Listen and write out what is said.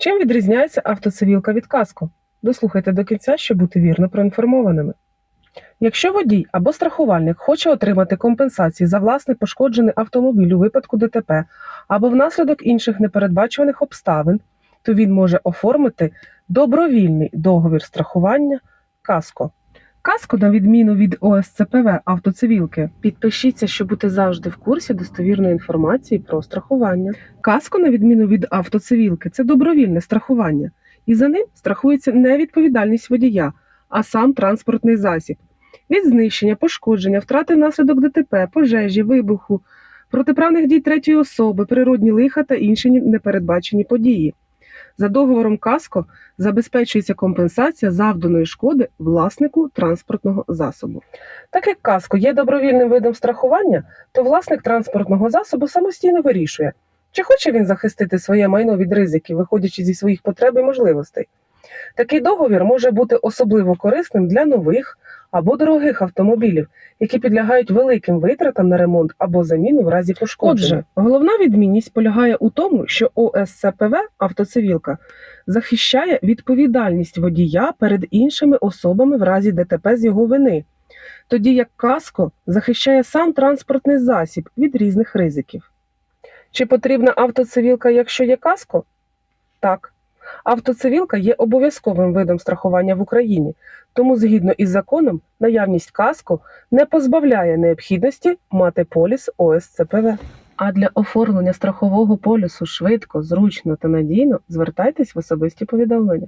Чим відрізняється автоцивілка від каско? Дослухайте до кінця, щоб бути вірно проінформованими. Якщо водій або страхувальник хоче отримати компенсації за власний пошкоджений автомобіль у випадку ДТП або внаслідок інших непередбачуваних обставин, то він може оформити добровільний договір страхування каско. Каско, на відміну від ОСЦПВ автоцивілки, підпишіться, щоб бути завжди в курсі достовірної інформації про страхування. Каско, на відміну від автоцивілки, це добровільне страхування, і за ним страхується не відповідальність водія, а сам транспортний засіб. Від знищення, пошкодження, втрати внаслідок ДТП, пожежі, вибуху, протиправних дій третьої особи, природні лиха та інші непередбачені події. За договором КАСКО забезпечується компенсація завданої шкоди власнику транспортного засобу. Так як КАСКО є добровільним видом страхування, то власник транспортного засобу самостійно вирішує, чи хоче він захистити своє майно від ризиків, виходячи зі своїх потреб і можливостей. Такий договір може бути особливо корисним для нових або дорогих автомобілів, які підлягають великим витратам на ремонт або заміну в разі пошкодження. Отже, головна відмінність полягає у тому, що ОСЦПВ автоцивілка захищає відповідальність водія перед іншими особами в разі ДТП з його вини, тоді як каско захищає сам транспортний засіб від різних ризиків. Чи потрібна автоцивілка, якщо є каско? Так. Автоцивілка є обов'язковим видом страхування в Україні, тому, згідно із законом, наявність каско не позбавляє необхідності мати поліс ОСЦПВ. А для оформлення страхового полісу швидко, зручно та надійно звертайтесь в особисті повідомлення.